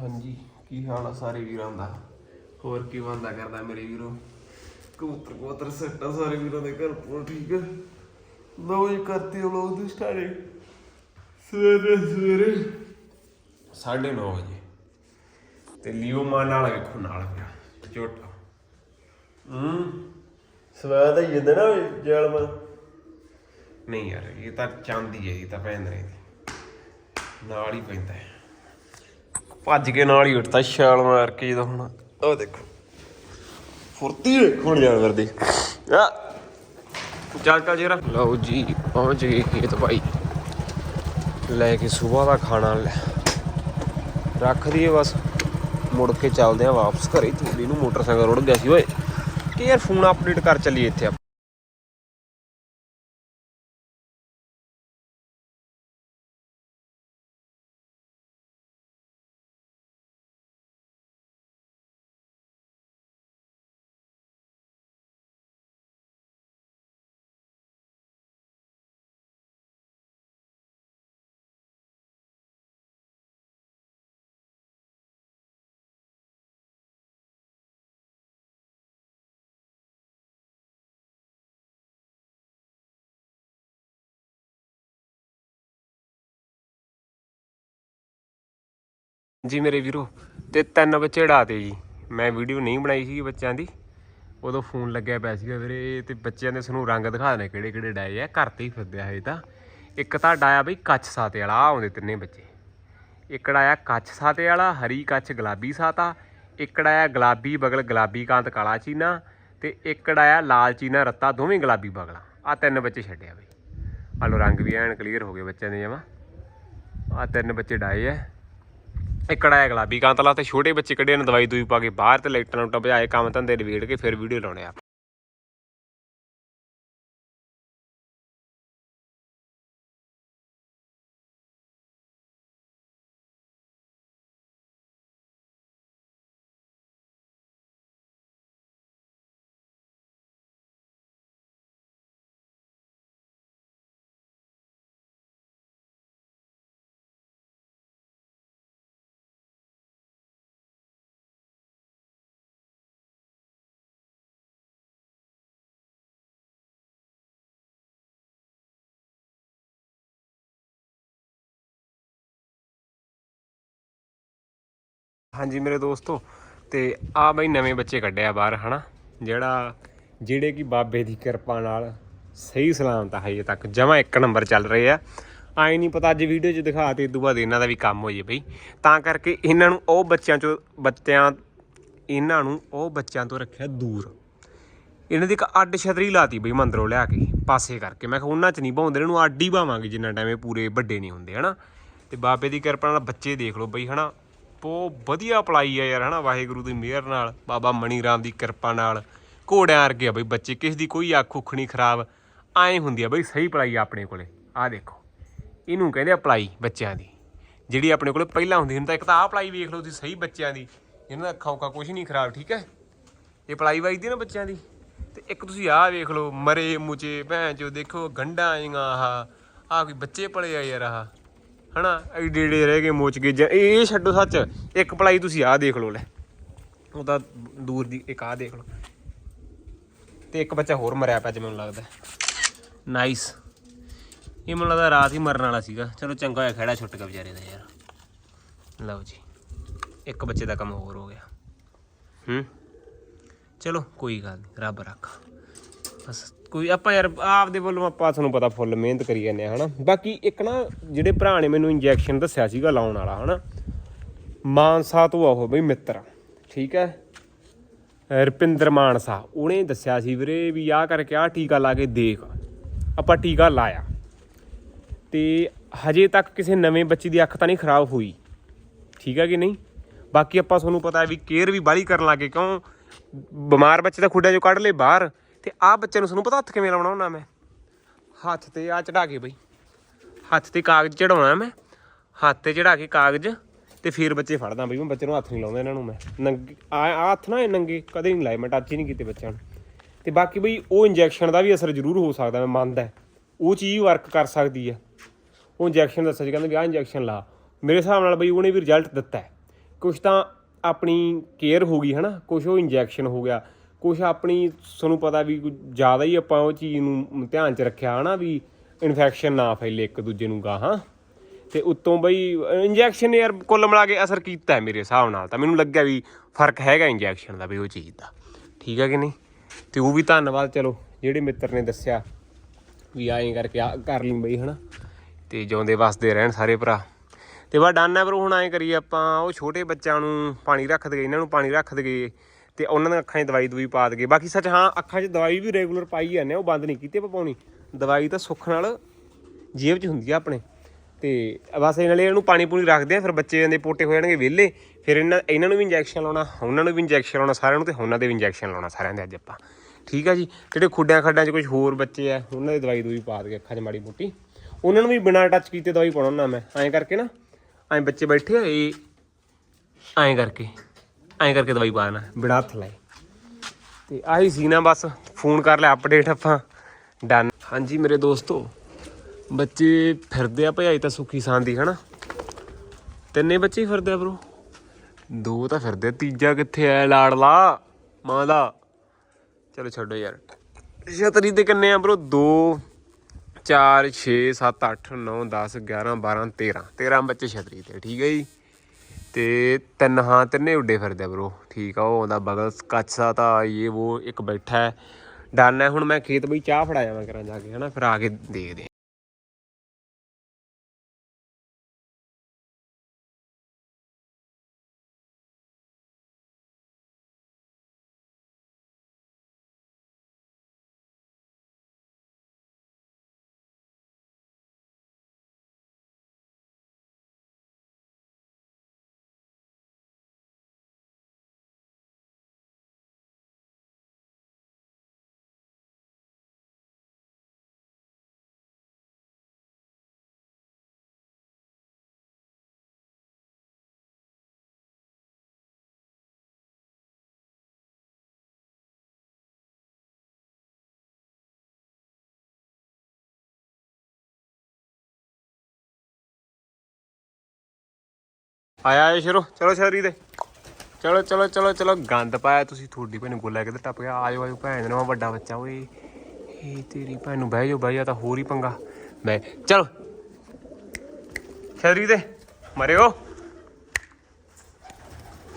ਹਾਂਜੀ, ਕੀ ਹਾਲ ਆ ਸਾਰੇ ਵੀਰਾਂ ਦਾ? ਹੋਰ ਕੀ ਬੰਦਾ ਕਰਦਾ ਮੇਰੇ ਵੀਰੋ? ਕਬੂਤਰ ਕਬੂਤਰ ਸੱਟਾ ਸਾਰੇ ਵੀਰਾਂ ਦੇ ਘਰ ਪੂਰਾ ਠੀਕ ਹੈ ਲਓ ਜੀ, ਕਰਤੀ ਲੋਕ ਦੀ ਸਟਾਰਟਿੰਗ ਸਵੇਰੇ ਸਵੇਰੇ। 9:30 ਵਜੇ। ਤੇ ਲਿਓ ਮਾਂ ਨਾਲ ਵੇਖੋ, ਨਾਲ ਪਿਆ ਝੋਟਾ ਹੂੰ? ਸਵਾਦ ਹੀ ਜਿੱਦ ਨਾ ਜਲਮਾ ਨਹੀਂ ਯਾਰ, ਇਹ ਤਾਂ ਚਾਂਦੀ ਹੈ, ਇਹ ਤਾਂ ਪੈਂਦੇ ਦੀ ਨਾਲ ਹੀ ਪੈਂਦਾ ਹੈ। ਭੱਜ ਕੇ ਨਾਲ ਹੀ ਉੱਠਦਾ, ਛਾਲ ਮਾਰ ਕੇ ਜਦੋਂ ਹੁਣ। ਉਹ ਦੇਖੋ। ਫੁਰਤੀ ਹੁਣ ਜਾਨਵਰ ਦੀ ਆ ਚੱਲ ਚੱਲ ਜਰਾ। ਲਓ ਜੀ, ਪਹੁੰਚ ਗਏ ਖੇਤ ਭਾਈ। ਲੈ ਕੇ ਸਵੇਰ ਦਾ ਖਾਣਾ ਲੈ। ਰੱਖ ਦਈਏ ਬਸ। ਮੁੜ ਕੇ ਚੱਲਦੇ ਆ ਵਾਪਸ। ਘਰੇ ਥੋੜੀ ਨੂੰ ਮੋਟਰਸਾਈਕਲ ਰੁੜ ਗਿਆ ਸੀ ਓਏ। ਕਿ ਯਾਰ ਫੋਨ ਅਪਡੇਟ ਕਰ ਚੱਲੀਏ ਇੱਥੇ ਜੀ ਮੇਰੇ ਵੀਰੋ, ਤੇ ਤਿੰਨ ਬੱਚੇ ਢਾਤੇ ਜੀ। ਮੈਂ ਵੀਡੀਓ ਨਹੀਂ ਬਣਾਈ ਸੀ ਬੱਚਿਆਂ ਦੀ। ਉਦੋਂ ਫੋਨ ਲੱਗਿਆ ਪਿਆ ਸੀਗਾ ਵੀਰੇ, ਤੇ ਬੱਚਿਆਂ ਦੇ ਸਾਨੂੰ ਰੰਗ ਦਿਖਾ ਦੇਣੇ ਕਿਹੜੇ ਕਿਹੜੇ ਡਾਏ ਆ। ਘਰ ਤੇ ਹੀ ਫਿਰਦੇ ਆ ਹਜੇ ਤਾਂ। ਇੱਕ ਤਾਂ ਡਾਇਆ ਬਈ ਕੱਚ ਸਾਤੇ ਵਾਲਾ ਆ ਆਉਂਦੇ ਤਿੰਨੇ ਬੱਚੇ। ਇੱਕ ਡਾਇਆ ਕੱਚ ਸਾਤੇ ਵਾਲਾ, ਹਰੀ ਕੱਚ ਗੁਲਾਬੀ ਸਾਤਾ। ਇੱਕ ਡਾਇਆ ਗੁਲਾਬੀ ਬਗਲ ਗੁਲਾਬੀ ਕਾਂਤ ਕਾਲਾ ਚੀਨਾ। ਤੇ ਇੱਕ ਡਾਇਆ ਲਾਲ ਚੀਨਾ ਰੱਤਾ, ਦੋਵੇਂ ਗੁਲਾਬੀ ਬਗਲਾ ਆ। ਤਿੰਨ ਬੱਚੇ ਛੱਡਿਆ ਬਈ। ਆ ਲੋ ਰੰਗ ਵੀ ਐਨ ਕਲੀਅਰ ਹੋ ਗਏ ਬੱਚਿਆਂ ਦੇ ਜਮਾ। ਆ ਤਿੰਨ ਬੱਚੇ ਡਾਏ ਆ। ਇੱਕ ਡਾਇਆ ਗੁਲਾਬੀ ਕਾਂਤਲਾ ਤੇ ਛੋਟੇ ਬੱਚੇ ਕੱਢੇ ਨੇ ਦਵਾਈ ਦੂਈ ਪਾ ਕੇ ਬਾਹਰ ਤੇ ਲਾਈਟਾਂ ਲੂਟਾਂ ਭਜਾਏ, ਕੰਮ ਧੰਦੇ ਨਿਬੇੜ ਕੇ ਫਿਰ ਵੀਡੀਓ ਲਾਉਣੇ ਆ ਹਾਂਜੀ ਮੇਰੇ ਦੋਸਤੋ, ਤੇ ਆ ਬਈ ਨਵੇਂ ਬੱਚੇ ਕੱਢਿਆ ਬਾਹਰ, ਹਨਾ? ਜਿਹੜਾ, ਜਿਹੜੇ ਕਿ ਬਾਬੇ ਦੀ ਕਿਰਪਾ ਨਾਲ ਸਹੀ ਸਲਾਮਤ ਆ ਹਜੇ ਤੱਕ, ਜਮਾ ਇੱਕ ਨੰਬਰ ਚੱਲ ਰਹੇ ਆ। ਆਈ ਨਹੀਂ ਪਤਾ, ਅੱਜ ਵੀਡੀਓ 'ਚ ਦਿਖਾ ਤੇ ਇਦੋਂ ਬਾਅਦ ਇਹਨਾਂ ਦਾ ਵੀ ਕੰਮ ਹੋ ਜੇ ਬਈ। ਤਾਂ ਕਰਕੇ ਇਹਨਾਂ ਨੂੰ, ਉਹ ਬੱਚਿਆਂ 'ਚੋਂ, ਬੱਚਿਆਂ, ਇਹਨਾਂ ਨੂੰ ਉਹ ਬੱਚਿਆਂ ਤੋਂ ਰੱਖਿਆ ਦੂਰ। ਇਹਨਾਂ ਦੀ ਇੱਕ ਅੱਡ ਛਤਰੀ ਲਾਤੀ ਬਈ ਮੰਦਰੋਂ ਲਿਆ ਕੇ, ਪਾਸੇ ਕਰਕੇ। ਮੈਂ ਕਿਹਾ ਉਹਨਾਂ 'ਚ ਨਹੀਂ ਭਾਉਂਦੇ, ਇਹਨਾਂ ਨੂੰ ਅੱਡ ਹੀ ਭਾਵਾਂਗੇ ਜਿੰਨਾ ਟਾਈਮ ਇਹ ਪੂਰੇ ਵੱਡੇ ਨਹੀਂ ਹੁੰਦੇ, ਹਨਾ? ਤੇ ਬਾਬੇ ਦੀ ਕਿਰਪਾ ਨਾਲ ਬੱਚੇ ਦੇਖ ਲਓ ਬਈ, ਹਨਾ? ਬਹੁਤ ਵਧੀਆ ਪਲਾਈ ਆ ਯਾਰ, ਹਨਾ? ਵਾਹਿਗੁਰੂ ਦੀ ਮਿਹਰ ਨਾਲ, ਬਾਬਾ ਮਣੀ ਰਾਮ ਦੀ ਕਿਰਪਾ ਨਾਲ। ਘੋੜਿਆਂ ਵਰਗੇ ਆ ਬਈ ਬੱਚੇ, ਕਿਸੇ ਦੀ ਕੋਈ ਅੱਖ ਉੱਖ ਨਹੀਂ ਖਰਾਬ। ਐਂ ਹੁੰਦੀ ਆ ਬਈ ਸਹੀ ਪਲਾਈ ਆ ਆਪਣੇ ਕੋਲੇ। ਆਹ ਦੇਖੋ, ਇਹਨੂੰ ਕਹਿੰਦੇ ਆ ਪਲਾਈ ਬੱਚਿਆਂ ਦੀ। ਜਿਹੜੀ ਆਪਣੇ ਕੋਲੇ ਪਹਿਲਾਂ ਹੁੰਦੀ ਹੁਣ ਤਾਂ ਇੱਕ ਤਾਂ ਆਹ ਪਲਾਈ ਵੇਖ ਲਓ ਤੁਸੀਂ, ਸਹੀ ਬੱਚਿਆਂ ਦੀ। ਇਹਨਾਂ ਦਾ ਅੱਖਾਂ ਉੱਖਾਂ ਕੁਝ ਨਹੀਂ ਖਰਾਬ, ਠੀਕ ਹੈ? ਇਹ ਪਲਾਈ ਵੱਜਦੀ ਨਾ ਬੱਚਿਆਂ ਦੀ। ਤੇ ਇੱਕ ਤੁਸੀਂ ਆਹ ਵੇਖ ਲਓ, ਮਰੇ ਮੁਚੇ, ਭੈਣ ਚੋ ਦੇਖੋ, ਗੰਢਾਂ ਆਈਆਂ, ਆਹ। ਆਹ ਕੋਈ ਬੱਚੇ ਪਲੇ ਆ ਯਾਰ, ਆਹ। ਹਨਾ? ਐਡੇ ਐਡੇ ਰਹਿ ਗਏ ਮੋਚ ਗਏ ਜਾਂ- ਇਹ ਇਹ ਛੱਡੋ ਸੱਚ। ਇੱਕ ਪਲਾਈ ਤੁਸੀਂ ਆਹ ਦੇਖ ਲਓ ਲੈ। ਉਹ ਤਾਂ ਦੂਰ ਦੀ ਇੱਕ ਆਹ ਦੇਖ ਲਓ। ਤੇ ਇੱਕ ਬੱਚਾ ਹੋਰ ਮਰਿਆ ਪਿਆ ਜਿਵੇਂ ਮੈਨੂੰ ਲੱਗਦਾ। ਨਾਈਸ ਇਹ ਮੈਨੂੰ ਲੱਗਦਾ ਰਾਤ ਹੀ ਮਰਨ ਵਾਲਾ ਸੀਗਾ। ਚਲੋ ਚੰਗਾ ਹੋਇਆ ਖੜਾ ਛੁੱਟ ਗਿਆ ਵਿਚਾਰੇ ਦਾ ਯਾਰ। ਲਓ ਜੀ। ਇੱਕ ਬੱਚੇ ਦਾ ਕੰਮ ਹੋਰ ਹੋ ਗਿਆ। ਹੂੰ? ਚਲੋ, ਕੋਈ ਗੱਲ ਨਹੀਂ ਰੱਬ ਰੱਖਾ। ਬਸ ਕੋਈ ਆਪਾਂ ਯਾਰ, ਆਪਦੇ ਵੱਲੋਂ ਆਪਾਂ ਤੁਹਾਨੂੰ ਪਤਾ ਫੁੱਲ ਮਿਹਨਤ ਕਰੀ ਜਾਂਦੇ ਆ, ਹਨਾ? ਬਾਕੀ ਇੱਕ ਨਾ ਜਿਹੜੇ ਭਰਾ ਨੇ ਮੈਨੂੰ ਇੰਜੈਕਸ਼ਨ ਦੱਸਿਆ ਸੀਗਾ ਲਾਉਣ ਵਾਲਾ, ਹਨਾ? ਮਾਨਸਾ ਤੋਂ ਆਹੋ ਬਈ ਮਿੱਤਰ, ਠੀਕ ਹੈ? ਰਪਿੰਦਰ ਮਾਨਸਾ, ਉਹਨੇ ਦੱਸਿਆ ਸੀ ਵੀਰੇ ਵੀ ਆਹ ਕਰਕੇ ਆਹ ਟੀਕਾ ਲਾ ਕੇ ਦੇਖ, ਆਪਾਂ ਟੀਕਾ ਲਾਇਆ। ਤੇ ਹਜੇ ਤੱਕ ਕਿਸੇ ਨਵੇਂ ਬੱਚੇ ਦੀ ਅੱਖ ਤਾਂ ਨਹੀਂ ਖਰਾਬ ਹੋਈ, ਠੀਕ ਹੈ ਕਿ ਨਹੀਂ? ਬਾਕੀ ਆਪਾਂ ਤੁਹਾਨੂੰ ਪਤਾ ਹੈ ਵੀ ਕੇਅਰ ਵੀ ਬਾਹਲੀ ਕਰਨ ਲੱਗੇ ਕਿਉਂ? ਬਿਮਾਰ ਬੱਚੇ ਤਾਂ ਖੁੱਡਾਂ ਚੋਂ ਕੱਢ ਲਏ ਬਾਹਰ ਤੇ ਆਹ ਬੱਚੇ ਨੂੰ ਤੁਹਾਨੂੰ ਪਤਾ ਹੱਥ ਕਿਵੇਂ ਲਾਉਣਾ ਹੁੰਦਾ ਮੈਂ। ਹੱਥ ਤੇ ਆ ਚੜਾ ਕੇ ਬਈ। ਹੱਥ ਤੇ ਕਾਗਜ਼ ਚੜਾਉਣਾ ਮੈਂ। ਹੱਥ ਤੇ ਚੜਾ ਕੇ ਕਾਗਜ਼ ਤੇ ਫਿਰ ਬੱਚੇ ਫੜਦਾ ਬਈ। ਮੈਂ ਬੱਚੇ ਨੂੰ ਹੱਥ ਨਹੀਂ ਲਾਉਂਦਾ ਇਹਨਾਂ ਨੂੰ ਮੈਂ। ਨੰਗੇ ਆ ਆਹ ਹੱਥ ਨਾ ਇਹ ਨੰਗੇ ਕਦੇ ਨਹੀਂ ਲਾਏ। ਮੈਂ ਟੱਚ ਹੀ ਨਹੀਂ ਕੀਤੇ ਬੱਚਿਆਂ ਨੂੰ। ਤੇ ਬਾਕੀ ਬਈ ਉਹ ਇੰਜੈਕਸ਼ਨ ਦਾ ਵੀ ਅਸਰ ਜ਼ਰੂਰ ਹੋ ਸਕਦਾ, ਮੈਂ ਮੰਨਦਾ। ਉਹ ਚੀਜ਼ ਵਰਕ ਕਰ ਸਕਦੀ ਆ। ਉਹ ਇੰਜੈਕਸ਼ਨ ਦੱਸਿਆ ਸੀ, ਕਹਿੰਦੇ ਵੀ ਆਹ ਇੰਜੈਕਸ਼ਨ ਲਾ। ਮੇਰੇ ਹਿਸਾਬ ਨਾਲ ਬਈ ਉਹਨੇ ਵੀ ਰਿਜ਼ਲਟ ਦਿੱਤਾ। ਹੈ ਕੁਝ ਤਾਂ ਆਪਣੀ ਕੇਅਰ ਹੋ ਗਈ, ਹਨਾ? ਕੁਝ ਉਹ ਇੰਜੈਕਸ਼ਨ ਹੋ ਗਿਆ। ਕੁਝ ਆਪਣੀ ਤੁਹਾਨੂੰ ਪਤਾ ਵੀ ਕੁਝ ਜ਼ਿਆਦਾ ਹੀ ਆਪਾਂ ਉਹ ਚੀਜ਼ ਨੂੰ ਧਿਆਨ 'ਚ ਰੱਖਿਆ ਹਨਾ ਵੀ ਇਨਫੈਕਸ਼ਨ ਨਾ ਫੈਲੇ ਇੱਕ ਦੂਜੇ ਨੂੰ ਗਾਹਾਂ। ਤੇ ਉੱਤੋਂ ਬਈ ਇੰਜੈਕਸ਼ਨ ਯਾਰ ਕੁੱਲ ਮਿਲਾ ਕੇ ਅਸਰ ਕੀਤਾ ਹੈ ਮੇਰੇ ਹਿਸਾਬ ਨਾਲ। ਤਾਂ ਮੈਨੂੰ ਲੱਗਿਆ ਵੀ ਫ਼ਰਕ ਹੈਗਾ ਇੰਜੈਕਸ਼ਨ ਦਾ ਵੀ ਉਹ ਚੀਜ਼ ਦਾ। ਠੀਕ ਹੈ ਕਿ ਨਹੀਂ? ਤੇ ਉਹ ਵੀ ਧੰਨਵਾਦ, ਚਲੋ, ਜਿਹੜੇ ਮਿੱਤਰ ਨੇ ਦੱਸਿਆ ਵੀ ਆਏ ਕਰਕੇ ਆ ਕਰ ਲਈ ਬਈ ਹਨਾ। ਤੇ ਜਿਉਂਦੇ ਵਸਦੇ ਰਹਿਣ ਸਾਰੇ ਭਰਾ। ਤੇ ਵਾ ਡਨ ਹੈ ਬਰੋ ਹੁਣ ਐਂ ਕਰੀਏ ਆਪਾਂ, ਉਹ ਛੋਟੇ ਬੱਚਿਆਂ ਨੂੰ ਪਾਣੀ ਰੱਖ ਦਈਏ, ਇਹਨਾਂ ਨੂੰ ਪਾਣੀ ਰੱਖ ਦਈਏ। ਤੇ ਉਹਨਾਂ ਦੀਆਂ ਅੱਖਾਂ 'ਚ ਦਵਾਈ ਦਵਾਈ ਪਾ ਦਈਏ। ਬਾਕੀ ਸੱਚ ਹਾਂ, ਅੱਖਾਂ 'ਚ ਦਵਾਈ ਵੀ ਰੈਗੂਲਰ ਪਾਈ ਜਾਂਦੇ ਆ, ਉਹ ਬੰਦ ਨਹੀਂ ਕੀਤੀ ਆਪਾਂ ਪਾਉਣੀ। ਦਵਾਈ ਤਾਂ ਸੁੱਖ ਨਾਲ ਜੇਬ 'ਚ ਹੁੰਦੀ ਆ ਆਪਣੇ। ਤੇ ਬਸ ਇਹਨਾਂ ਲਈ ਇਹਨੂੰ ਪਾਣੀ ਪੂਣੀ ਰੱਖਦੇ ਆ, ਫਿਰ ਬੱਚੇ ਦੇ ਪੋਟੇ ਹੋ ਜਾਣਗੇ ਵਿਹਲੇ। ਫਿਰ ਇਹਨਾਂ ਇਹਨਾਂ ਨੂੰ ਵੀ ਇੰਜੈਕਸ਼ਨ ਲਾਉਣਾ, ਉਹਨਾਂ ਨੂੰ ਵੀ ਇੰਜੈਕਸ਼ਨ ਲਾਉਣਾ, ਸਾਰਿਆਂ ਨੂੰ ਤੇ ਉਹਨਾਂ ਦੇ ਵੀ ਇੰਜੈਕਸ਼ਨ ਲਾਉਣਾ ਸਾਰਿਆਂ ਦੇ ਅੱਜ ਆਪਾਂ। ਠੀਕ ਆ ਜੀ? ਜਿਹੜੇ ਖੁੱਡਿਆਂ ਖੱਡਾਂ 'ਚ ਕੁਝ ਹੋਰ ਬੱਚੇ ਆ, ਉਹਨਾਂ ਦੀ ਦਵਾਈ ਦੂਈ ਪਾ ਦੇ ਅੱਖਾਂ 'ਚ ਮਾੜੀ ਮੋਟੀ। ਉਹਨਾਂ ਨੂੰ ਵੀ ਬਿਨਾਂ ਟੱਚ ਕੀਤੇ ਦਵਾਈ ਪਾਉਣਾ ਮੈਂ। ਐਂ ਕਰਕੇ ਨਾ, ਐਂ ਬੱਚੇ ਬੈਠੇ ਆ, ਇਹ ਐਂ ਕਰਕੇ। ਐਂ ਕਰਕੇ ਦਵਾਈ ਪਾ ਦੇਣਾ। ਬਿਨਾਂ ਹੱਥ ਲਾਏ। ਤੇ ਆਹੀ ਸੀ ਨਾ ਬਸ ਫੋਨ ਕਰ ਲਿਆ ਅਪਡੇਟ ਆਪਾਂ। ਡਨ ਹਾਂਜੀ ਮੇਰੇ ਦੋਸਤੋ ਬੱਚੇ ਫਿਰਦੇ ਆ ਭਜਾਈ ਤਾਂ ਸੁੱਖੀ ਸਾਂਦੀ ਹਨਾ? ਤਿੰਨੇ ਬੱਚੇ ਹੀ ਫਿਰਦੇ ਆ ਬ్రో ਦੋ ਤਾਂ ਫਿਰਦੇ ਆ, ਤੀਜਾ ਕਿੱਥੇ ਆ? ਲਾੜਲਾ ਮਾਂ ਦਾ। ਚਲੋ ਛੱਡੋ ਯਾਰ। ਛਤਰੀ ਦੇ ਕਿੰਨੇ ਆ ਬ్రో 2 4 6 7 8 9 10 11 12 13 13 ਬੱਚੇ ਛਤਰੀ ਤੇ ਠੀਕ ਹੈ ਜੀ? ਤੇ ਤਿੰਨ ਹਾਂ, ਤਿੰਨੇ ਉੱਡੇ ਫਿਰਦੇ ਆ ਬ్రో ਠੀਕ ਆ, ਉਹ ਆਉਂਦਾ ਬਗਲ, ਕੱਚਾ ਤਾਂ ਇਹ ਉਹ ਇੱਕ ਬੈਠਾ ਹੈ। ਡਨ ਹੈ ਹੁਣ ਮੈਂ ਖੇਤ ਬਈ ਚਾਹ ਫੜਾ ਜਾਵਾਂ ਕਰਾਂ ਜਾ ਕੇ, ਹਨਾ, ਫਿਰ ਆ ਕੇ ਦੇਖਦੇ ਆਇਆ ਆਇਆ ਸ਼ੁਰੂ, ਚਲੋ ਸ਼ਰੀ ਦੇ। ਚਲੋ ਚਲੋ ਚਲੋ ਚਲੋ, ਗੰਦ ਪਾਇਆ ਤੁਸੀਂ, ਤੁਹਾਡੀ ਭੈਣ ਨੂੰ ਗੋਲਾ ਕਿਤੇ ਟੱਪ ਗਿਆ? ਆਜੋ ਆਜੋ ਭੈਣ ਨੂੰ ਵੱਡਾ ਬੱਚਾ, ਓਏ। ਇਹ ਤੇਰੀ ਭੈਣ ਨੂੰ ਬਹਿ ਜਾਓ, ਬਹਿ ਜਾ, ਤਾਂ ਹੋਰ ਹੀ ਪੰਗਾ। ਮੈਂ, ਚਲੋ। ਸ਼ਰੀ ਦੇ, ਮਰਿਓ।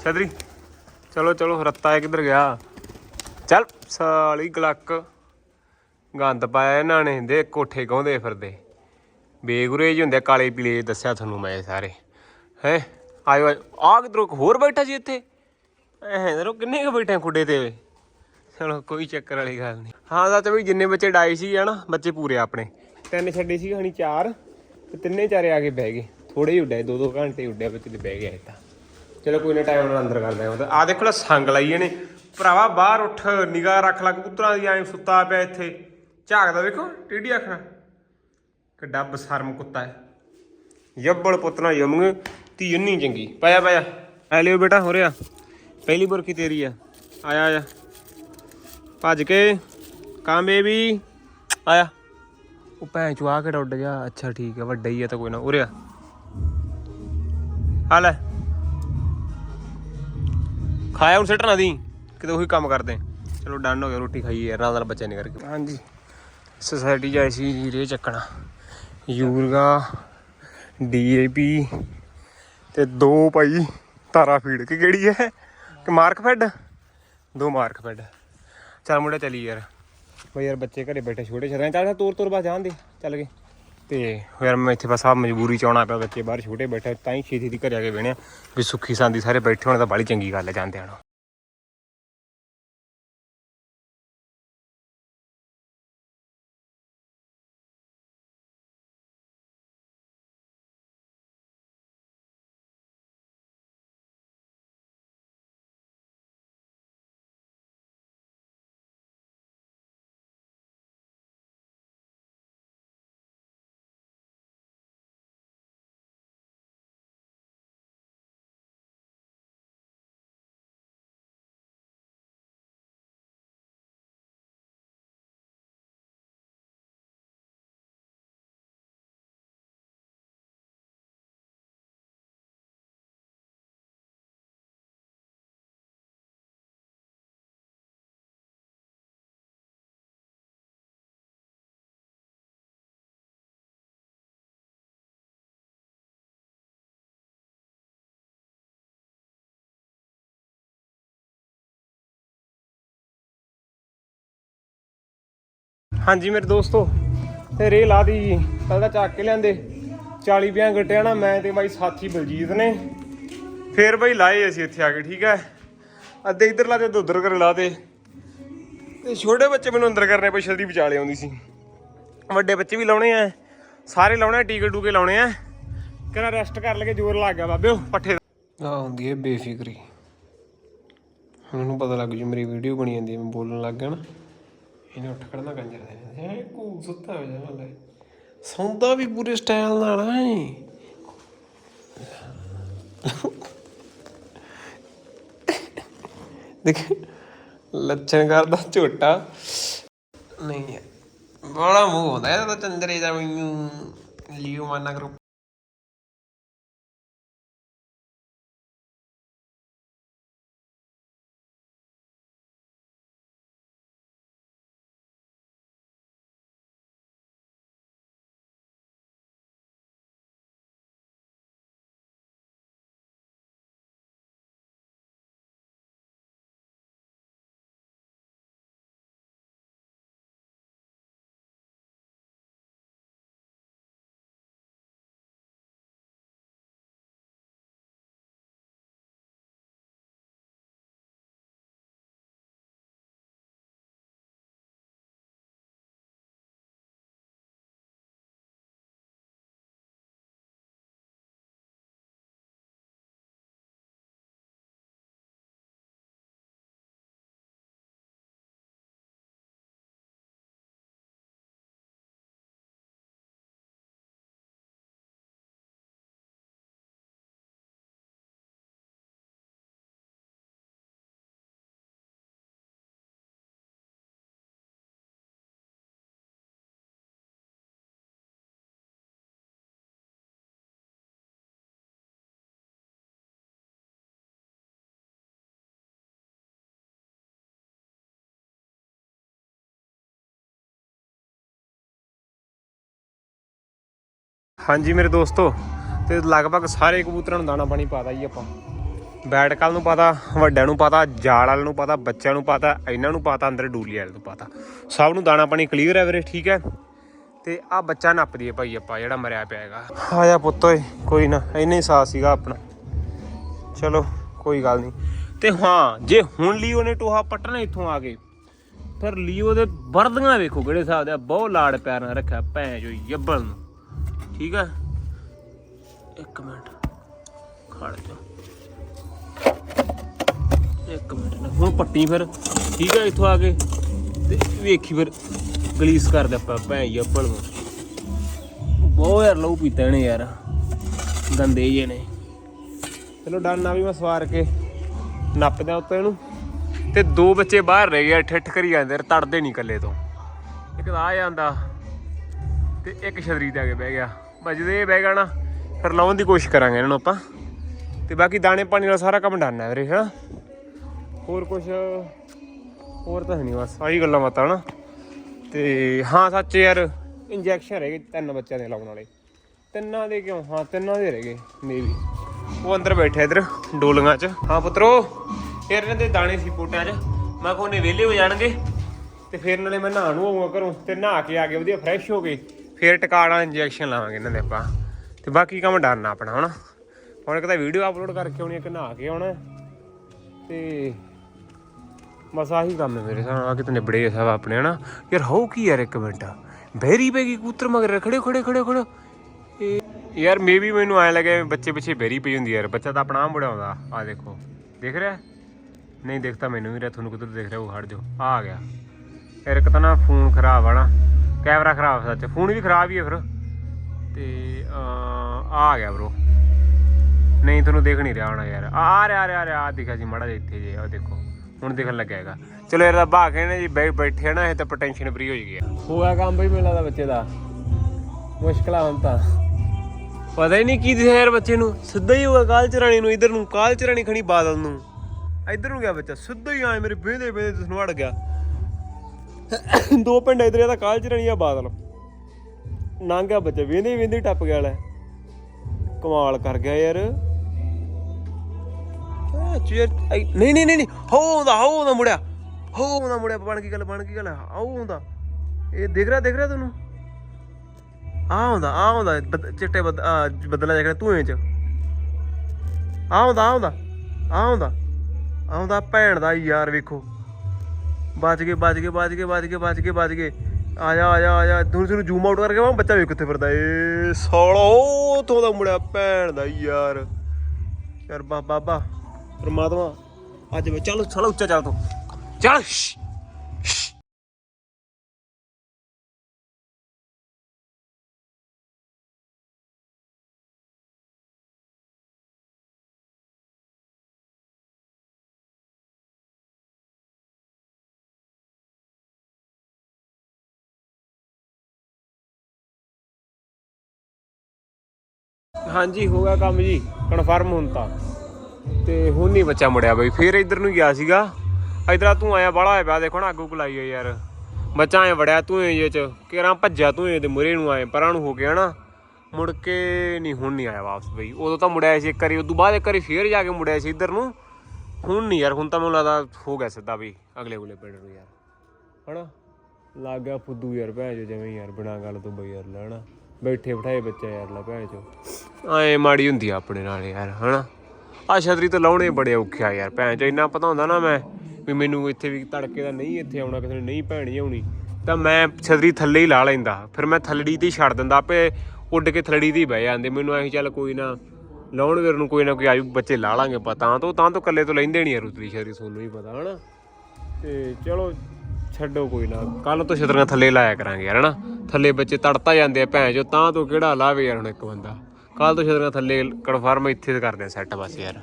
ਸ਼ਦਰੀ ਚਲੋ ਚਲੋ, ਰੱਤਾ ਕਿੱਧਰ ਗਿਆ? ਚੱਲ, ਸਾਲੀ ਗਲੱਕ। ਗੰਦ ਪਾਇਆ ਇਹਨਾਂ ਨੇ, ਦੇ ਕੋਠੇ ਗਾਉਂਦੇ ਫਿਰਦੇ। ਬੇਗੁਰੇ ਜਿਹੇ ਹੁੰਦੇ, ਕਾਲੇ ਪੀਲੇ ਦੱਸਿਆ ਤੁਹਾਨੂੰ ਮੈਂ ਸਾਰੇ। ਹੈ? ਆਇਓ। ਆ ਕਿਧਰੋਂ ਹੋਰ ਬੈਠਾ ਜੀ ਇੱਥੇ? ਐ ਦਰੋ ਕਿੰਨੇ ਕੁ ਬੈਠੇ ਆ ਖੁੱਡੇ ਤੇ ਵੇ? ਚਲੋ ਕੋਈ ਚੱਕਰ ਵਾਲੀ ਗੱਲ ਨਹੀਂ। ਹਾਂ ਸੱਚ ਵੀ ਜਿੰਨੇ ਬੱਚੇ ਡਾਈ ਸੀ ਨਾ ਬੱਚੇ ਪੂਰੇ ਆਪਣੇ। ਤਿੰਨ ਛੱਡੇ ਸੀ ਹਣੀ ਚਾਰ ਤੇ ਤਿੰਨੇ ਚਾਰੇ ਆ ਕੇ ਬਹਿ ਗਏ। ਥੋੜੇ ਹੀ ਉੱਡੇ ਦੋ ਦੋ ਘੰਟੇ ਉੱਡੇ ਬੱਚੇ ਤੇ ਬਹਿ ਗਏ ਤਾਂ ਚਲੋ ਕੋਈ ਨਾ ਟਾਈਮ ਨਾਲ ਅੰਦਰ ਕਰਦੇ ਆ ਆ ਦੇਖੋ ਲੈ ਸੰਗ ਲਾਈ ਇਹਨੇ। ਭਰਾਵਾ ਬਾਹਰ ਉੱਠ ਨਿਗਾਹ ਰੱਖ ਲੈ ਕਬੂਤਰਾਂ ਦੀ ਐਂ ਸੁੱਤਾ ਪਿਆ ਇੱਥੇ। ਝਾਕਦਾ ਵੇਖੋ ਟੀਡੀ ਅੱਖਾਂ ਕਿੱਡਾ ਬਸਰਮ ਕੁੱਤਾ ਹੈ। ਯੱਬੜ ਪੁੱਤਨਾ ਯਮਗੇ ਤੀ ਇੰਨੀ ਚੰਗੀ। ਪਾਇਆ ਪਾਇਆ। ਐ ਲਿਓ ਬੇਟਾ ਹੋ ਰਿਆ ਪਹਿਲੀ ਬੁਰਕੀ ਤੇਰੀ ਆ। ਆਇਆ ਆਇਆ। ਭੱਜ ਕੇ। ਕਾਂ ਬੇਬੀ ਆਇਆ। ਉਹ ਭੈਣ ਚੋ ਆ ਕੇ ਉੱਡ ਗਿਆ। ਅੱਛਾ ਠੀਕ ਹੈ ਵੱਡਾ ਹੀ ਆ ਤਾਂ ਕੋਈ ਨਾ। ਉਰਿਆ ਆ। ਲੈ। ਖਾਇਆ ਹੁਣ ਸਿੱਟਣਾ ਦੀ। ਕਿਤੇ ਉਹੀ ਕੰਮ ਕਰਦੇ। ਚਲੋ ਡਨ ਹੋ ਗਿਆ। ਰੋਟੀ ਖਾਈਏ। ਯਾਰ ਨਾਲ ਨਾਲ ਬੱਚੇ ਨੇ ਕਰਕੇ। ਹਾਂਜੀ। ਸੋਸਾਇਟੀ ਜਾਈ ਸੀ ਰੇ ਚੱਕਣਾ। ਯੂਰਗਾ ਡੀਏਪੀ ਤੇ ਦੋ ਭਾਈ ਤਾਰਾ ਫੀਡ ਕਿ ਕਿਹੜੀ ਹੈ? ਕਿ ਮਾਰਕ ਫੈਡ? ਦੋ ਮਾਰਕ ਫੈਡ। ਚੱਲ ਮੁੰਡਾ ਚਲੀ ਯਾਰ। ਬਈ ਯਾਰ ਬੱਚੇ ਘਰੇ ਬੈਠੇ ਛੋਟੇ ਛੜਾਂ ਚੱਲ ਤੋਰ ਤੋਰ ਬਸ ਜਾਣ ਦੇ। ਚੱਲ ਗਏ। ਤੇ ਯਾਰ ਮੈਂ ਇੱਥੇ ਬਸ ਆ ਮਜਬੂਰੀ ਚ ਆਉਣਾ ਪਿਆ ਬੱਚੇ ਬਾਹਰ, ਛੋਟੇ ਬੈਠੇ, ਤਾਂ ਹੀ ਛੇਤੀ ਦੀ ਘਰੇ ਆ ਕੇ ਬਹਿਣਿਆ ਵੀ ਸੁੱਖੀ ਸਾਂਦੀ ਸਾਰੇ ਬੈਠੇ ਹੋਣ ਤਾਂ ਬੜੀ ਚੰਗੀ ਗੱਲ ਹੈ ਜਾਂਦੇ ਹਨ ਹਾਂਜੀ ਮੇਰੇ ਦੋਸਤੋ, ਤੇ ਰੇ ਲਾਦੀ ਜੀ ਕੱਲ ਚੱਕ ਕੇ ਲਿਆਂਦੇ। 40 ਪਿਆਂ ਗੱਟਿਆ ਨਾ ਮੈਂ ਤੇ ਬਾਈ ਸਾਥੀ ਬਲਜੀਤ ਨੇ। ਫੇਰ ਬਾਈ ਲਾਏ ਅਸੀਂ ਇੱਥੇ ਆ ਕੇ, ਠੀਕ ਹੈ? ਅੱਧੇ ਇੱਧਰ ਲਾਤੇ, ਅੱਧੇ ਉੱਧਰ ਕਰ ਲਾਤੇ। ਤੇ ਛੋਟੇ ਬੱਚੇ ਮੈਨੂੰ ਅੰਦਰ ਕਰਨੇ ਪਏ ਛਲਦੀ ਵਿਚਾਲੇ ਆਉਂਦੀ ਸੀ। ਵੱਡੇ ਬੱਚੇ ਵੀ ਲਾਉਣੇ ਆ, ਸਾਰੇ ਲਾਉਣੇ ਆ, ਟੀਕੇ ਟੂਕੇ ਲਾਉਣੇ ਆ। ਕਹਿੰਦਾ ਰੈਸਟ ਕਰ ਲਗੇ ਜ਼ੋਰ ਲੱਗ ਗਿਆ ਬਾਬਿਓ, ਪੱਠੇ ਆ ਹੁੰਦੀ ਹੈ ਬੇਫਿਕਰੀ। ਹੁਣ ਉਹਨੂੰ ਪਤਾ ਲੱਗ ਜੂ, ਮੇਰੀ ਵੀਡੀਓ ਬਣੀ ਜਾਂਦੀ ਹੈ, ਮੈਂ ਬੋਲਣ ਲੱਗ ਗਿਆ ਨਾ। ਇਹਨੇ ਉੱਠ ਖੜਨਾ ਕੰਜਰ ਦੇ ਹੈ ਕੂ ਸੁੱਤਾ ਹੋ ਜਾ ਲੈ ਸੌਂਦਾ ਵੀ ਪੂਰੇ ਸਟਾਈਲ ਨਾਲ, ਹੈ। ਦੇਖ ਲੱਛਣ ਕਰਦਾ ਝੋਟਾ। ਨਹੀਂ ਬੜਾ ਮੂੰਹ ਹੁੰਦਾ ਇਹ ਤਾਂ ਚੰਦਰੇ ਦਾ ਮੈਨੂੰ ਲਿਓ ਮਾਨਾ ਕਰੋ। ਹਾਂਜੀ ਮੇਰੇ ਦੋਸਤੋ, ਤੇ ਲਗਭਗ ਸਾਰੇ ਕਬੂਤਰਾਂ ਨੂੰ ਦਾਣਾ ਪਾਣੀ ਪਾਤਾ ਜੀ ਆਪਾਂ। ਬੈਟ ਕੱਲ ਨੂੰ ਪਤਾ ਵੱਡਿਆਂ ਨੂੰ ਪਾਤਾ ਜਾਲ ਵਾਲਿਆਂ ਨੂੰ ਪਤਾ ਬੱਚਿਆਂ ਨੂੰ ਪਾਤਾ ਇਹਨਾਂ ਨੂੰ ਪਤਾ ਅੰਦਰ ਡੂਲੀ ਵਾਲੇ ਨੂੰ ਪਤਾ ਸਭ ਨੂੰ ਦਾਣਾ ਪਾਣੀ ਕਲੀਅਰ ਹੈ ਵੀਰੇ, ਠੀਕ ਹੈ? ਤੇ ਆ ਬੱਚਾ ਨੱਪ ਦਈਏ ਭਾਈ ਆਪਾਂ, ਜਿਹੜਾ ਮਰਿਆ ਪਿਆ ਹੈਗਾ। ਆ ਜਾ ਪੁੱਤ ਓਏ, ਕੋਈ ਨਾ, ਇੰਨਾ ਹੀ ਸਾਥ ਸੀਗਾ ਆਪਣਾ। ਚਲੋ, ਕੋਈ ਗੱਲ ਨਹੀਂ। ਤੇ ਹਾਂ, ਜੇ ਹੁਣ ਲੀਓ ਨੇ ਟੋਹਾ ਪੱਟਣਾ ਇੱਥੋਂ ਆ ਕੇ, ਫਿਰ ਲੀਓ ਦੇ ਵਰਦੀਆਂ ਵੇਖੋ ਕਿਹੜੇ ਹਿਸਾਬ ਦੇ ਬਹੁਤ ਲਾੜ ਪਿਆਰ ਨਾਲ ਰੱਖਿਆ, ਭੈਣ ਜੋ ਯੱਬਲ ਨੂੰ। ਠੀਕ ਹੈ? ਇੱਕ ਮਿੰਟ। ਖੜ ਜਾ। ਇੱਕ ਮਿੰਟ ਨਾ। ਹੁਣ ਪੱਟੀ ਫਿਰ। ਠੀਕ ਹੈ ਇੱਥੋਂ ਆ ਕੇ। ਤੇ ਵੇਖੀ ਫਿਰ। ਗਲੀਸ ਕਰਦੇ ਆਪਾਂ। ਭੈਣ ਯੱਬਲ ਨੂੰ। ਬਹੁਤ ਯਾਰ ਲਹੂ ਪੀਤਾ ਇਹਨੇ ਯਾਰ। ਗੰਦੇ ਜੇ ਨੇ। ਚਲੋ ਡਾਨਾ ਵੀ ਮੈਂ ਸਵਾਰ ਕੇ ਨੱਪਦਾ ਉੱਤੇ ਇਹਨੂੰ। ਤੇ ਦੋ ਬੱਚੇ ਬਾਹਰ ਰਹਿ ਗਏ ਠਿੱਠ ਕਰੀ ਜਾਂਦੇ ਰ ਤੜਦੇ ਨਹੀਂ ਇਕੱਲੇ ਤੋਂ। ਇੱਕ ਤਾਂ ਆ ਜਾਂਦਾ। ਤੇ ਇੱਕ ਛਤਰੀ ਤੇ ਆ ਕੇ ਬਹਿ ਗਿਆ। ਬਜਦੇ ਇਹ ਬਹਿ ਗਿਆ ਨਾ ਫਿਰ ਲਾਉਣ ਦੀ ਕੋਸ਼ਿਸ਼ ਕਰਾਂਗੇ ਇਹਨਾਂ ਨੂੰ ਆਪਾਂ। ਤੇ ਬਾਕੀ ਦਾਣੇ ਪਾਣੀ ਨਾਲ ਸਾਰਾ ਕੰਮ ਡਾਨਾ ਵੀਰੇ, ਹਨਾ? ਹੋਰ ਕੁਝ ਹੋਰ ਤਾਂ ਹੈ ਨਹੀਂ ਬਸ, ਆਹੀ ਗੱਲਾਂ ਬਾਤਾਂ, ਹਨਾ? ਤੇ ਹਾਂ, ਸੱਚ ਯਾਰ ਇੰਜੈਕਸ਼ਨ ਰਹਿ ਗਏ ਤਿੰਨ ਬੱਚਿਆਂ ਦੇ ਲਾਉਣ ਵਾਲੇ। ਤਿੰਨਾਂ ਦੇ ਕਿਉਂ? ਹਾਂ, ਤਿੰਨਾਂ ਦੇ ਰਹਿ ਗਏ ਮੇਬੀ ਉਹ ਅੰਦਰ ਬੈਠੇ ਇਧਰ, ਡੋਲੀਆਂ 'ਚ। ਹਾਂ, ਪੁੱਤਰੋ, ਫਿਰ ਇਹਨਾਂ ਦੇ ਦਾਣੇ ਸੀ ਪੋਟਿਆਂ 'ਚ। ਮੈਂ ਕੋਨੇ ਵਿਹਲੇ ਹੋ ਜਾਣਗੇ। ਤੇ ਫਿਰ ਨਾਲੇ ਮੈਂ ਨਹਾ ਨੂੰ ਆਉਂਗਾ ਘਰੋਂ, ਤੇ ਨਹਾ ਕੇ ਆ ਕੇ ਵਧੀਆ ਫਰੈਸ਼ ਹੋ ਗਏ। ਫਿਰ ਟਿਕਾਣਾ ਇੰਜੈਕਸ਼ਨ ਲਾਵਾਂਗੇ ਇਹਨਾਂ ਦੇ ਆਪਾਂ। ਤੇ ਬਾਕੀ ਕੰਮ ਡਰਨਾ ਆਪਣਾ ਹਨਾ ਹੁਣ ਇੱਕ ਤਾਂ ਵੀਡੀਓ ਅਪਲੋਡ ਕਰਕੇ ਆਉਣੀ ਹੈ ਨਹਾ ਕੇ ਆਉਣਾ। ਤੇ ਬਸ ਆਹੀ ਕੰਮ ਹੈ ਮੇਰੇ ਹਿਸਾਬ ਨਾਲ ਕਿਤੇ ਨਿਬੜੇ ਸਭ ਆਪਣੇ, ਹਨਾ? ਯਾਰ ਹੋ ਕੀ ਯਾਰ ਇੱਕ ਮਿੰਟ? ਬਹਿਰੀ ਪੈ ਗਈ ਕੂਤਰ ਮਗਰ ਖੜੇ ਖੜੇ ਖੜੇ ਖੜੇ ਇਹ ਯਾਰ ਮੇਬੀ ਮੈਨੂੰ ਐ ਲੱਗਿਆ ਬੱਚੇ ਪਿੱਛੇ ਬਹਿਰੀ ਪਈ ਹੁੰਦੀ ਯਾਰ, ਬੱਚਾ ਤਾਂ ਆਪਣਾ ਆਮ ਬੜਾਉਂਦਾ ਆ ਦੇਖੋ। ਦੇਖ ਰਿਹਾ? ਨਹੀਂ ਦੇਖਦਾ ਮੈਨੂੰ ਵੀ ਰਿਹਾ, ਤੁਹਾਨੂੰ ਕਿੱਧਰ ਦੇਖ ਰਿਹਾ, ਉਹ ਹਟ ਜਾਓ। ਆ ਆ ਗਿਆ। ਯਾਰ ਇੱਕ ਤਾਂ ਨਾ ਫੋਨ ਖਰਾਬ ਆ ਨਾ। ਕੈਮਰਾ ਖਰਾਬ ਸੱਚ। ਫੋਨ ਵੀ ਖਰਾਬ ਹੀ ਹੈ ਫਿਰ। ਤੇ ਅਹ, ਆ ਗਿਆ ਬ్రో ਨਹੀਂ ਤੁਹਾਨੂੰ ਦੇਖ ਨਹੀਂ ਰਿਹਾ ਹੋਣਾ ਯਾਰ। ਆ ਆ ਰਿਹਾ ਆ ਰਿਹਾ ਆ ਰਿਹਾ। ਆ ਦਿਖਿਆ ਸੀ ਮੜਾ ਇੱਥੇ ਜੇ ਆ ਦੇਖੋ। ਹੁਣ ਦਿਖਣ ਲੱਗਿਆ ਹੈਗਾ। ਚਲੋ ਯਾਰ ਬਾਹ ਕੇ ਨੇ ਜੀ ਬੈਠੇ ਆ ਨਾ ਇਹ ਤਾਂ ਪੋਟੈਂਸ਼ਨ ਫਰੀ ਹੋ ਗਈ ਆ ਹੋਇਆ ਕੰਮ ਬਈ ਮੈਨੂੰ ਲੱਗਦਾ ਬੱਚੇ ਦਾ। ਮੁਸ਼ਕਲ ਆ ਹੁਣ ਤਾਂ। ਪਤਾ ਹੀ ਨਹੀਂ ਕੀ ਦਿਸਿਆ ਯਾਰ ਬੱਚੇ ਨੂੰ। ਸਿੱਧਾ ਹੀ ਹੋਇਆ ਕਾਲ ਚਰਾਣੀ ਨੂੰ ਇਧਰ ਨੂੰ। ਕਾਲ ਚਰਾਣੀ ਖਣੀ ਬਾਦਲ ਨੂੰ। ਇਧਰ ਨੂੰ ਗਿਆ ਬੱਚਾ। ਸਿੱਧਾ ਹੀ ਆਏ ਮੇਰੇ ਬੇਦੇ ਬੇਦੇ ਤੇ ਸੁਣਵੜ ਗਿਆ। ਦੋ ਪਿੰਡ ਇਧਰ ਇਹਦਾ ਕਾਲ ਚਰਾਣੀ ਆ ਬਾਦਲ। ਨਾਂਗਾ ਬੱਚਾ, ਵੇਂਦੇ ਵੇਂਦੇ ਟੱਪ ਗਿਆ ਲੈ। ਕਮਾਲ ਕਰ ਗਿਆ ਯਾਰ। ਆ ਨਹੀਂ ਨਹੀਂ ਨਹੀਂ ਹੋ ਆਉਂਦਾ ਹੋ ਆਉਂਦਾ ਮੁੜਿਆ। ਹੋ ਆਉਂਦਾ ਮੁੜਿਆ, ਬਣ ਕੀ ਗੱਲ, ਬਣ ਕੀ ਗੱਲ, ਆਉ ਆਉਂਦਾ। ਇਹ ਦਿਖ ਰਿਹਾ ਦਿਖ ਰਿਹਾ ਤੈਨੂੰ? ਆ ਆਉਂਦਾ ਆ ਆਉਂਦਾ ਚਿੱਟੇ ਬਦ ਆਹ ਬੱਦਲਾ ਜਿਹੜਾ ਧੂਏ ਚ। ਆ ਆਉਂਦਾ ਆ ਆਉਂਦਾ ਆ ਆਉਂਦਾ। ਆਉਂਦਾ ਭੈਣ ਦਾ ਯਾਰ ਵੇਖੋ। ਬਚ ਗਏ ਬਚ ਗਏ ਬਚ ਗਏ ਬਚ ਗਏ ਬਚ ਗਏ ਬਚ ਗਏ। ਆ ਜਾ ਆ ਜਾ ਆ ਜਾ ਤੂੰ ਤੈਨੂੰ ਜ਼ੂਮ ਆਊਟ ਕਰਕੇ ਮੈਂ ਬੱਚਾ ਵੇਖ ਕਿੱਥੇ ਫਿਰਦਾ ਏ। ਸਾਲਾ ਉਥੋਂ ਦਾ ਮੁੜਿਆ ਭੈਣ ਦਾ ਯਾਰ। ਯਾਰ ਬਾਬਾ ਪਰਮਾਤਮਾ, ਅੱਜ ਚੱਲ, ਸਾਲਾ ਉੱਚਾ ਚੱਲ ਤੂੰ। ਚੱਲ ਹਾਂਜੀ, ਹੋ ਗਿਆ ਕੰਮ ਜੀ ਕਨਫਰਮ ਹੁਣ ਤਾਂ। ਤੇ ਹੁਣ ਨਹੀਂ ਬੱਚਾ ਮੁੜਿਆ ਬਈ, ਫੇਰ ਇੱਧਰ ਨੂੰ ਗਿਆ ਸੀਗਾ। ਇਧਰ ਤੂੰ ਆਇਆ ਬੜਾ ਹੋਇਆ ਪਿਆ, ਦੇਖੋ ਨਾ, ਅੱਗੋਂ ਕੁਲਾਈ ਹੋਈ ਯਾਰ। ਬੱਚਾ ਐ ਵੜਿਆ ਤੂੰ ਜੇ ਚ ਕਿਰਾਂ ਭੱਜਿਆ ਤੂੰ ਦੇ ਮੁਰੇ ਨੂੰ ਆਏ, ਪਰਾਂ ਨੂੰ ਹੋ ਕੇ ਨਾ ਮੁੜ ਕੇ ਨਹੀਂ ਹੁਣ ਨਹੀਂ ਆਇਆ ਵਾਪਸ ਬਈ। ਉਦੋਂ ਤਾਂ ਮੁੜਿਆ ਸੀ ਇੱਕ ਵਾਰੀ, ਉਦੋਂ ਬਾਅਦ ਇੱਕ ਵਾਰੀ ਫੇਰ ਜਾ ਕੇ ਮੁੜਿਆ ਸੀ ਇੱਧਰ ਨੂੰ। ਹੁਣ ਨਹੀਂ ਯਾਰ, ਹੁਣ ਤਾਂ ਮੈਨੂੰ ਲੱਗਦਾ ਹੋ ਗਿਆ ਸਿੱਧਾ ਵੀ ਅਗਲੇ ਅਗਲੇ ਪਿੰਡ ਨੂੰ ਯਾਰ। ਹਨਾ? ਲੱਗ ਗਿਆ ਫੁੱਦੂ ਯਾਰ ਭੈਣ ਜੋ ਜਿਵੇਂ ਯਾਰ, ਬਿਨਾਂ ਗੱਲ ਤੋਂ ਬਈ ਯਾਰ ਲੈਣਾ ਬੈਠੇ ਬਿਠਾਏ ਬੱਚਾ ਯਾਰ, ਲਾ ਭੈਣ ਚੋ। ਐ ਮਾੜੀ ਹੁੰਦੀ ਆ ਆਪਣੇ ਨਾਲ ਯਾਰ, ਹਨਾ? ਆ ਛਤਰੀ ਤਾਂ ਲਾਉਣੇ ਬੜੇ ਔਖੇ ਆ ਯਾਰ, ਭੈਣ ਚੋ, ਇੰਨਾ ਪਤਾ ਹੁੰਦਾ ਨਾ ਮੈਂ ਵੀ ਮੈਨੂੰ ਇੱਥੇ ਵੀ ਤੜਕੇ ਦਾ ਨਹੀਂ ਇੱਥੇ ਆਉਣਾ, ਕਿਸੇ ਨੇ ਨਹੀਂ ਭੈਣੀ ਆਉਣੀ। ਤਾਂ ਮੈਂ ਛਤਰੀ ਥੱਲੇ ਹੀ ਲਾ ਲੈਂਦਾ, ਫਿਰ ਮੈਂ ਥੱਲੜੀ ਤੇ ਹੀ ਛੱਡ ਦਿੰਦਾ, ਆਪੇ ਉੱਡ ਕੇ ਥੱਲੜੀ ਤੇ ਹੀ ਬਹਿ ਜਾਂਦੇ। ਮੈਨੂੰ ਐਂ ਚੱਲ ਕੋਈ ਨਾ, ਲਾਉਣ ਵੀਰ ਨੂੰ ਕੋਈ ਨਾ ਕੋਈ ਆਜੂ, ਬੱਚੇ ਲਾ ਲਾਂਗੇ ਪਤਾ ਤਾਂ ਤਾਂ ਤੋਂ ਇਕੱਲੇ ਤੋਂ ਲੈਂਦੇ ਨਹੀਂ ਯਾਰ ਉਤਰੀ ਛਤਰੀ, ਤੁਹਾਨੂੰ ਹੀ ਪਤਾ, ਹਨਾ? ਤੇ ਚਲੋ, ਛੱਡੋ ਕੋਈ ਨਾ ਕੱਲ ਤੋਂ ਛਤਰੀਆਂ ਥੱਲੇ ਲਾਇਆ ਕਰਾਂਗੇ ਯਾਰ, ਹਨਾ? ਥੱਲੇ ਬੱਚੇ ਤੜਤਾ ਜਾਂਦੇ ਆ ਭੈਣ ਜੋ ਤਾਂ ਤੂੰ ਕਿਹੜਾ ਲਾਵੇ ਯਾਰ ਹੁਣ ਇੱਕ ਬੰਦਾ। ਕੱਲ ਤੋਂ ਛਤਰੀਆਂ ਥੱਲੇ ਕਨਫਰਮ ਇੱਥੇ ਕਰਦੇ ਆ ਸੈੱਟ ਬਸ ਯਾਰ।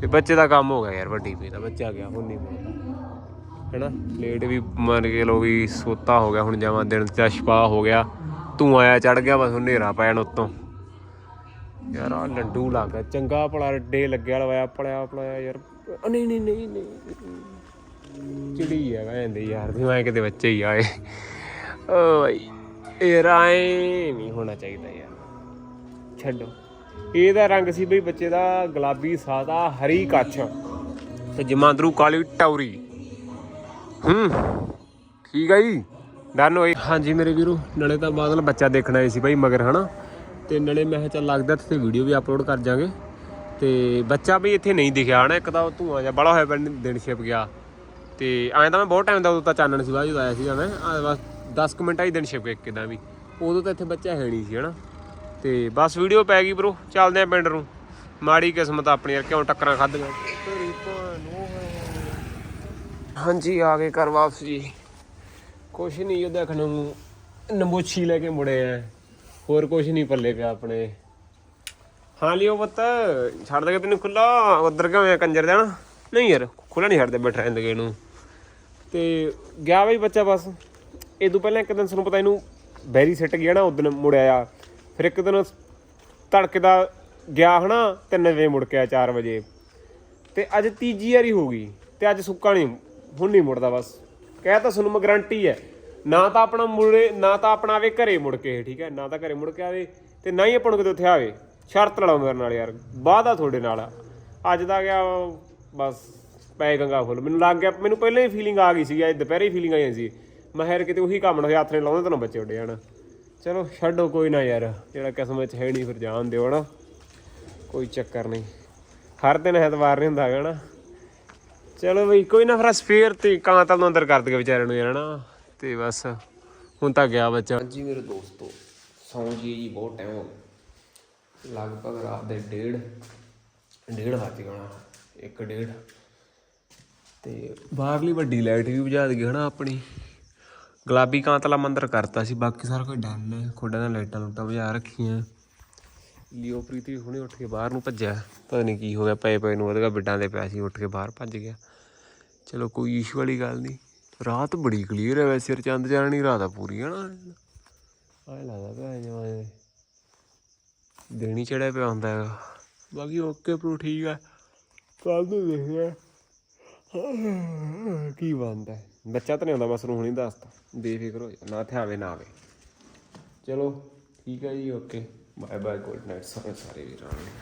ਤੇ ਬੱਚੇ ਦਾ ਕੰਮ ਹੋ ਗਿਆ ਯਾਰ, ਵੱਡੀ ਪੀ ਦਾ ਬੱਚਾ ਗਿਆ, ਹੁਣ ਨਹੀਂ ਹੈਨਾ? ਲੇਟ ਵੀ ਮੰਨ ਕੇ ਲੋ ਵੀ ਸੋਤਾ ਹੋ ਗਿਆ, ਹੁਣ ਜਾਵਾਂ ਦਿਨ ਦਾ ਛਪਾ ਹੋ ਗਿਆ। ਤੂੰ ਆਇਆ ਚੜ ਗਿਆ, ਬਸ ਹੁਣ ਹਨੇਰਾ ਪੈਣ ਉੱਤੋਂ। ਯਾਰ ਆ ਲੰਡੂ ਲੱਗ ਗਿਆ ਚੰਗਾ ਭਲਾ ਡੇ ਲੱਗਿਆ, ਲਵਾਇਆ ਪੜਿਆ ਪੜਿਆ ਯਾਰ। ਨਹੀਂ ਨਹੀਂ ਨਹੀਂ ਨਹੀਂ। ਚਿੜੀ ਹੈ ਕਹਿੰਦੇ ਯਾਰ, ਵੀ ਮੈਂ ਕਿਤੇ ਬੱਚੇ ਹੀ ਆਏ। ਓ ਭਾਈ ਇਹ ਰਾਏ ਨਹੀਂ ਹੋਣਾ ਚਾਹੀਦਾ ਯਾਰ। ਛੱਡੋ। ਇਹਦਾ ਰੰਗ ਸੀ ਬਈ ਬੱਚੇ ਦਾ ਗੁਲਾਬੀ, ਸਾਦਾ, ਹਰੀ ਕੱਛ ਤੇ ਜਮਾਂਦਰੂ ਕਾਲੀ ਟੌਰੀ। ਹੂੰ। ਠੀਕ ਆ ਜੀ। ਡਨ ਹੋਈ। ਹਾਂਜੀ ਮੇਰੇ ਵੀਰੋ, ਨਾਲੇ ਤਾਂ ਬਾਦਲ ਬੱਚਾ ਦੇਖਣ ਆਏ ਸੀ ਬਾਈ ਮਗਰ, ਹਨਾ? ਤੇ ਨਲੇ ਮੈਂ ਕਿਹਾ ਚੱਲ ਲੱਗਦਾ ਤੇ ਵੀਡੀਓ ਵੀ ਅਪਲੋਡ ਕਰ ਜਾਾਂਗੇ। ਤੇ ਬੱਚਾ ਵੀ ਇੱਥੇ ਨਹੀਂ ਦਿਖਿਆ, ਹਨਾ? ਇੱਕ ਤਾਂ ਉਹ ਧੂਆਂ ਜਿਹਾ ਬੜਾ ਹੋਇਆ ਪਿਆ, ਦਿਨ ਛਿਪ ਗਿਆ। ਤੇ ਐਂ ਤਾਂ ਮੈਂ ਬਹੁਤ ਟਾਈਮ ਦਾ ਉਦੋਂ ਤਾਂ ਚਾਨਣ ਸੀ ਬਾਅਦ ਜਦੋਂ ਆਇਆ ਸੀਗਾ ਮੈਂ। ਬਸ 10 ਕੁ ਮਿੰਟਾਂ ਹੀ ਦਿਨ ਛਿਪ ਗਿਆ ਕਿਦਾਂ ਵੀ। ਉਦੋਂ ਤਾਂ ਇੱਥੇ ਬੱਚਾ ਹੈ ਨਹੀਂ ਸੀ, ਹਨਾ। ਤੇ ਬਸ ਵੀਡੀਓ ਪੈ ਗਈ ਬ్రో ਚੱਲਦੇ ਆ ਪਿੰਡ ਨੂੰ। ਮਾੜੀ ਕਿਸਮਤ ਆਪਣੀ ਯਾਰ, ਕਿਉਂ ਟੱਕਰਾਂ ਖਾਧੀਆਂ। ਹਾਂਜੀ, ਆ ਗਏ ਘਰ ਵਾਪਸ ਜੀ। ਕੁਛ ਨਹੀਂ, ਉਹ ਦੇਖਣ ਨੂੰ ਨੰਬੋਛੀ ਲੈ ਕੇ ਮੁੜੇ ਆ। ਹੋਰ ਕੁਛ ਨਹੀਂ ਪੱਲੇ ਪਿਆ ਆਪਣੇ। ਹਾਂ ਲਿਓ ਪੁੱਤ, ਛੱਡ ਦੇ ਤੈਨੂੰ ਖੁੱਲਾ ਉਧਰ ਕਿਵੇਂ ਕੰਜਰ ਦੇਣਾ ਨਹੀਂ ਯਾਰ ਖੁੱਲਾ ਨਹੀਂ ਛੱਡਦੇ ਬੈਠਾ ਰਹਿੰਦੇ ਨੂੰ। ਤੇ ਗਿਆ ਬਈ ਬੱਚਾ ਬਸ। ਇਹ ਤੋਂ ਪਹਿਲਾਂ ਇੱਕ ਦਿਨ ਤੁਹਾਨੂੰ ਪਤਾ ਇਹਨੂੰ ਬੈਰੀ ਸਿੱਟ ਗਿਆ ਨਾ, ਉਦੋਂ ਮੁੜਿਆ ਆ ਫਿਰ ਇੱਕ ਦਿਨ ਧੜਕੇ ਦਾ ਗਿਆ ਹਨਾ 3 ਵਜੇ ਮੁੜ ਕੇ ਆ 4 ਵਜੇ। ਤੇ ਅੱਜ ਤੀਜੀ ਵਾਰੀ ਹੋ ਗਈ ਤੇ ਅੱਜ ਸੁੱਕਾ ਨਹੀਂ, ਹੁਣ ਨਹੀਂ ਮੁੜਦਾ ਬਸ। ਕਹਿ ਤਾਂ ਤੁਹਾਨੂੰ ਮੈਂ ਗਰੰਟੀ ਹੈ, ਨਾ ਤਾਂ ਆਪਣਾ ਮੁੜੇ, ਨਾ ਤਾਂ ਆਪਣਾ ਆਵੇ ਘਰੇ ਮੁੜ ਕੇ ਠੀਕ ਹੈ? ਨਾ ਤਾਂ ਘਰੇ ਮੁੜ ਕੇ ਆਵੇ ਤੇ ਨਾ ਹੀ ਆਪਾਂ ਨੂੰ ਕਿਤੇ ਉੱਥੇ ਆਵੇ। ਸ਼ਰਤ ਲੜਾਓ ਮੇਰੇ ਨਾਲ ਯਾਰ ਵਾਦਾ ਤੁਹਾਡੇ ਨਾਲ ਅੱਜ ਦਾ ਗਿਆ, ਬਸ, ਪੈ ਗੰਗਾ ਫੁੱਲ। ਮੈਨੂੰ ਲੱਗ ਗਿਆ, ਮੈਨੂੰ ਪਹਿਲਾਂ ਹੀ ਫੀਲਿੰਗ ਆ ਗਈ ਸੀ ਅੱਜ ਦੁਪਹਿਰੇ ਹੀ ਫੀਲਿੰਗ ਆਈ ਸੀ। ਮੈਂ ਹੈਰ ਕਿਤੇ ਉਹੀ ਕੰਮ ਨਾ ਹੱਥ ਨੇ ਲਾਉਂਦੇ ਤਾਂ ਬੱਚੇ ਉੱਡੇ ਜਾਣ। ਚਲੋ ਛੱਡੋ ਕੋਈ ਨਾ ਯਾਰ, ਜਿਹੜਾ ਕਿਸਮਤ ਚ ਹੈ ਨਹੀਂ ਫਿਰ ਜਾਣ ਦਿਓ ਨਾ ਕੋਈ ਚੱਕਰ ਨਹੀਂ। ਹਰ ਦਿਨ ਐਤਵਾਰ ਨਹੀਂ ਹੁੰਦਾ ਹੈਗਾ ਨਾ ਚਲੋ ਬਈ, ਕੋਈ ਨਾ ਫਿਰ ਸਫੇਅਰ ਤੇ ਕਾਂਤਲ ਨੂੰ ਅੰਦਰ ਕਰ ਦਗੇ ਵਿਚਾਰੇ ਨੂੰ ਯਾਰ ਨਾ ਤੇ ਬਸ, ਹੁਣ ਤਾਂ ਗਿਆ ਬੱਚਾ। ਹਾਂਜੀ ਮੇਰੇ ਦੋਸਤੋ, ਸੌਂ ਜੀ ਜੀ ਬਹੁਤ ਟਾਈਮ ਹੋ ਗਿਆ। ਲਗਭਗ ਰਾਤ ਦੇ ਡੇਢ ਡੇਢ ਵੱਜ ਗਿਆ ਹੋਣਾ, ਇੱਕ ਡੇਢ। ਤੇ ਬਾਹਰਲੀ ਵੱਡੀ ਲਾਈਟ ਵੀ ਬੁਝਾ ਦਈ ਹਨਾ ਆਪਣੀ। ਗੁਲਾਬੀ ਕਾਂਤਲਾ ਮੰਦਰ ਕਰਤਾ ਸੀ, ਬਾਕੀ ਸਾਰਾ ਕੋਈ ਡਨ ਹੈ। ਖੋਡਾਂ ਨਾਲ ਲਾਈਟਾਂ ਲੂਟਾਂ ਬੁਝਾ ਰੱਖੀਆਂ। ਲਿਓ ਪ੍ਰੀਤੀ ਹੁਣੇ ਉੱਠ ਕੇ ਬਾਹਰ ਨੂੰ ਭੱਜਿਆ। ਪਤਾ ਨਹੀਂ ਕੀ ਹੋ ਗਿਆ, ਪਏ ਪਏ ਨੂੰ ਉਹਦੇ ਬਿੱਡਾਂ ਦੇ ਪਿਆ ਸੀ, ਉੱਠ ਕੇ ਬਾਹਰ ਭੱਜ ਗਿਆ। ਚਲੋ ਕੋਈ ਇਸ਼ੂ ਵਾਲੀ ਗੱਲ ਨਹੀਂ ਰਾਤ ਬੜੀ ਕਲੀਅਰ ਹੈ ਵੈਸੇ, ਚੰਦ ਚਾਨਣੀ ਰਾਤ ਆ ਪੂਰੀ ਹੈ ਨਾ ਆਏ ਲੱਗਦਾ ਪਿਆ ਜਿਵੇਂ ਦੇਣੀ ਚੜਿਆ ਪਿਆ ਹੁੰਦਾ ਹੈਗਾ। ਬਾਕੀ ਓਕੇ ਪ੍ਰੋ ਠੀਕ ਆ ਕੱਲ ਨੂੰ ਦੇਖਿਆ ਕੀ ਬੰਦਾ ਬੱਚਾ ਤਾਂ ਨਹੀਂ ਆਉਂਦਾ, ਬਸ ਨੂੰ ਹੁਣੀ ਦੱਸਤਾ ਬੇਫਿਕਰ ਹੋ ਜਾ, ਨਾ ਇੱਥੇ ਆਵੇ, ਨਾ ਆਵੇ। ਚਲੋ, ਠੀਕ ਹੈ ਜੀ, okay. Bye bye good night ਸਾਰੇ ਸਾਰੇ ਵੀਰਾਂ ਨੂੰ।